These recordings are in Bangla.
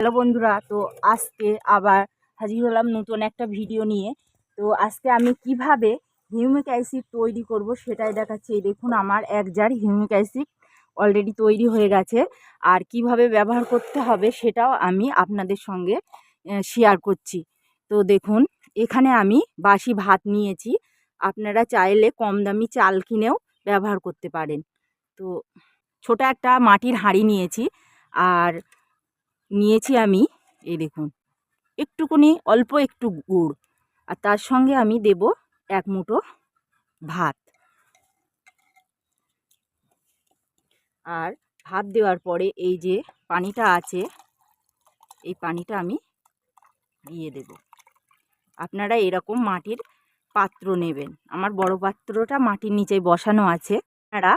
হ্যালো বন্ধুরা, তো আজকে আবার হাজির হলাম নতুন একটা ভিডিও নিয়ে। তো আজকে আমি কীভাবে হিউমিক অ্যাসিড তৈরি করব সেটাই দেখাচ্ছি। এই দেখুন, আমার এক জার হিউমিক অ্যাসিড অলরেডি তৈরি হয়ে গেছে। আর কীভাবে ব্যবহার করতে হবে সেটাও আমি আপনাদের সঙ্গে শেয়ার করছি। তো দেখুন, এখানে আমি বাসি ভাত নিয়েছি। আপনারা চাইলে কম দামি চাল কিনেও ব্যবহার করতে পারেন। তো ছোট একটা মাটির হাঁড়ি নিয়েছি। আর নিয়েছি আমি, এই দেখুন, একটুকুনি, অল্প একটু গুড়, আর তার সঙ্গে আমি দেব এক মুঠো ভাত। আর ভাত দেওয়ার পরে এই যে পানিটা আছে, এই পানিটা আমি দিয়ে দেব। আপনারা এরকম মাটির পাত্র নেবেন। আমার বড় পাত্রটা মাটির নিচে বসানো আছে। আপনারা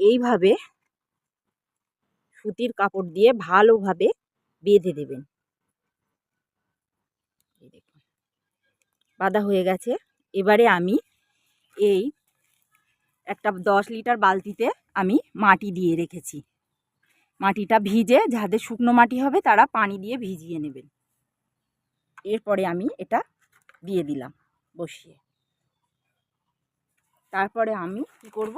এইভাবে সুতির কাপড় দিয়ে ভালোভাবে বেঁধে দেবেন। বাঁধা হয়ে গেছে। এবারে আমি এই একটা দশ লিটার বালতিতে আমি মাটি দিয়ে রেখেছি। মাটিটা ভিজে, যাদের শুকনো মাটি হবে তারা পানি দিয়ে ভিজিয়ে নেবেন। এরপরে আমি এটা দিয়ে দিলাম বসিয়ে। তারপরে আমি কি করব?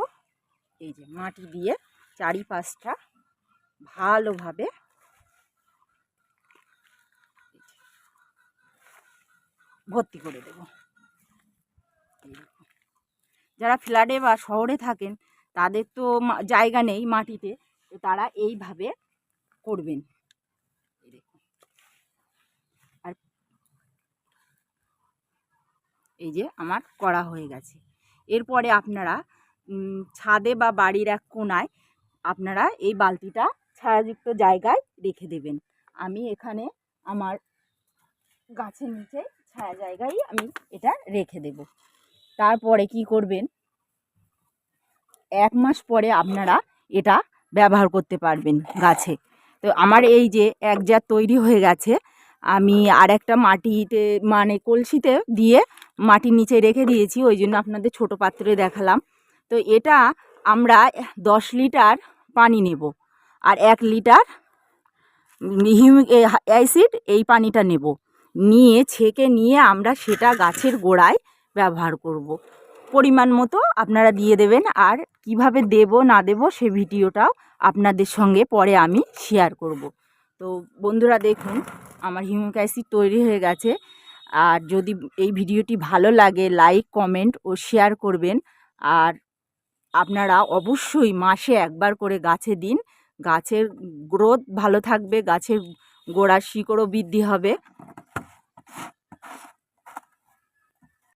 এই যে মাটি দিয়ে চারিপাশটা ভালোভাবে ভর্তি করে দেব। যারা ফ্ল্যাটে বা শহরে থাকেন, তাদের তো জায়গা নেই মাটিতে, তো তারা এইভাবে করবেন। আর এই যে আমার করা হয়ে গেছে। এরপরে আপনারা ছাদে বা বাড়ির এক কোনায় আপনারা এই বালতিটা ছায়াযুক্ত জায়গায় রেখে দেবেন। আমি এখানে আমার গাছের নিচে ছায়া জায়গায় আমি এটা রেখে দেব। তারপরে কি করবেন? এক মাস পরে আপনারা এটা ব্যবহার করতে পারবেন গাছে। তো আমার এই যে এক জার তৈরি হয়ে গেছে, আমি আর একটা মাটিতে মানে কলসিতে দিয়ে মাটির নিচে রেখে দিয়েছি, ওই জন্য আপনাদের ছোটো পাত্রে দেখালাম। তো এটা আমরা দশ লিটার পানি নেব আর এক লিটার হিউমিক অ্যাসিড এই পানিটা নেব। নিয়ে, ছেঁকে নিয়ে আমরা সেটা গাছের গোড়ায় ব্যবহার করব। পরিমাণ মতো আপনারা দিয়ে দেবেন আর কীভাবে দেব, না দেব সে ভিডিওটাও আপনাদের সঙ্গে পরে আমি শেয়ার করব। তো বন্ধুরা দেখুন, আমার হিউমিক অ্যাসিড তৈরি হয়ে গেছে আর যদি এই ভিডিওটি ভালো লাগে লাইক কমেন্ট ও শেয়ার করবেন আর আপনারা অবশ্যই মাসে একবার করে গাছে দিন গাছের গ্রোথ ভালো থাকবে, গাছের গোড়ার শিকড়ও বৃদ্ধি হবে